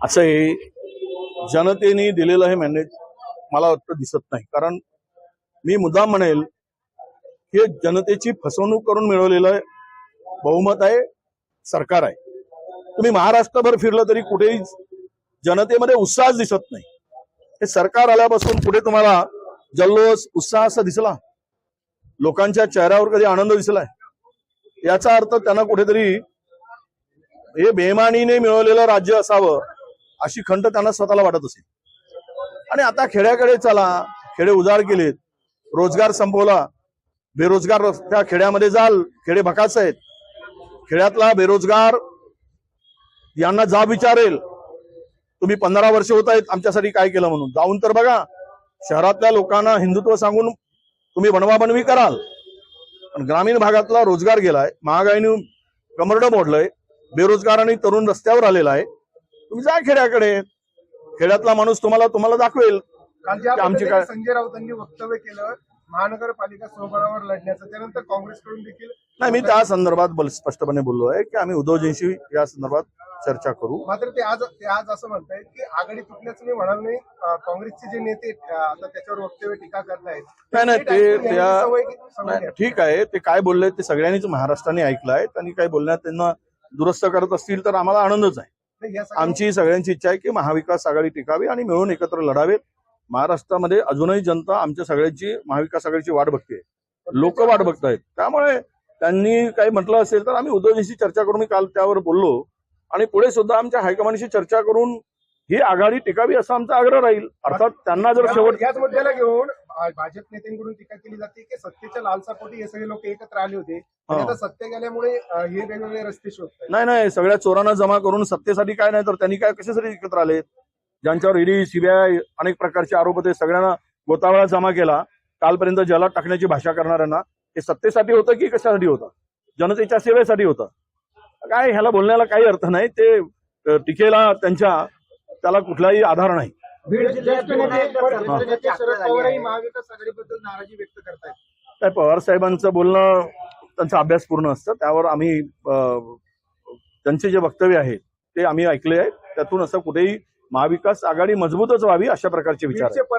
असं हे जनतेने दिलेलं हे मॅनेज मला वाटतं दिसत नाही. कारण मी मुद्दा म्हणेल की हे जनतेची फसवणूक करून मिळवलेलं बहुमत आहे सरकार आहे. तुम्ही महाराष्ट्रभर फिरलं तरी कुठेही जनतेमध्ये उत्साह दिसत नाही. हे सरकार आल्यापासून कुठे तुम्हाला जल्लोष उत्साह असा दिसला. लोकांच्या चेहऱ्यावर कधी आनंद दिसलाय? याचा अर्थ त्यांना कुठेतरी हे बेमानीने मिळवलेलं राज्य असावं अशी खंत त्यांना स्वतःला वाटत असेल. आणि आता खेड्याकडे चला खेडे उजाड केलेत रोजगार संपवला बेरोजगार त्या खेड्यामध्ये जाल खेडे भकास आहेत. खेड्यातला बेरोजगार यांना जा विचारेल. तुम्ही पंधरा वर्ष होत आहेत आमच्यासाठी काय केलं म्हणून. जाऊन तर बघा शहरातल्या लोकांना हिंदुत्व सांगून तुम्ही बनवाबनवी कराल. पण ग्रामीण भागातला रोजगार गेलाय महागाईने कमरडं मोडलंय बेरोजगारांनी तरुण रस्त्यावर आलेला आहे. तुम्ही जा खेड्याकडे. खेड्यातला माणूस तुम्हाला तुम्हाला दाखवेल. आमची काय- संजय राऊतांनी वक्तव्य केलं. महानगरपालिका स्वबळावर लढण्याचं. त्यानंतर काँग्रेसकडून देखील नाही मी त्या संदर्भात स्पष्टपणे बोललो आहे की आम्ही उद्धवजींशी या संदर्भात चर्चा करू. मात्र ते आज ते आज असं म्हणतायत की आघाडी तुटल्याचं मी म्हणाल नाही. काँग्रेसचे जे नेते आता त्याच्यावर वक्तव्य टीका करतायत. नाही नाही ते त्या. ठीक आहे. ते काय बोलले ते सगळ्यांनीच महाराष्ट्राने ऐकलं आहे त्यांनी काही बोलण्यात त्यांना दुरुस्त करत असतील तर आम्हाला आनंदच आहे. आमची सगळ्यांची इच्छा आहे की महाविकास आघाडी टिकावी आणि मिळून एकत्र लढावेत महाराष्ट्रामध्ये अजूनही जनता आमच्या सगळ्यांची महाविकास आघाडीची वाट बघते. लोक वाट बघतायत. त्यामुळे त्यांनी काही म्हटलं असेल तर आम्ही उद्धवजींशी चर्चा करून मी काल त्यावर बोललो. आणि पुढे सुद्धा आमच्या हायकमांडशी चर्चा करून ही आघाडी टिकावी असा आमचा आग्रह राहील. अर्थात त्यांना जर शेवट याच मुद्द्याला घेऊन भाजप नेत्यांकडून टीका केली जाते की सत्तेच्या लालसापोटी हे सगळे लोक एकत्र आले होते. हा. आता सत्य गेल्यामुळे हे वेगवेगळे रस्ते शोधतात नाही नाही सगळ्या चोरांना जमा करून सत्तेसाठी काय नाही तर त्यांनी काय कशासाठी एकत्र आले? ज्यांच्यावर ईडी सीबीआय अनेक प्रकारचे आरोप होते सगळ्यांना गोतावळा जमा केला. कालपर्यंत जलात टाकण्याची भाषा करणाऱ्यांना हे सत्तेसाठी होतं की कशासाठी होतं? जनतेच्या सेवेसाठी होतं. काय ह्याला बोलण्याला काही अर्थ नाही. ते टीकेला त्यांच्या त्याला कुठलाही आधार नाही. बीड जिल्ह्यात हा. शरद पवारही महाविकास आघाडीबद्दल नाराजी व्यक्त करतायत. काय पवार साहेबांचं बोलणं त्यांचा अभ्यास पूर्ण असतं. त्यावर आम्ही अ, त्यांचे जे वक्तव्य आहे ते आम्ही ऐकले आहे त्यातून असं कुठेही महाविकास आघाडी मजबूतच व्हावी अशा प्रकारचे विचार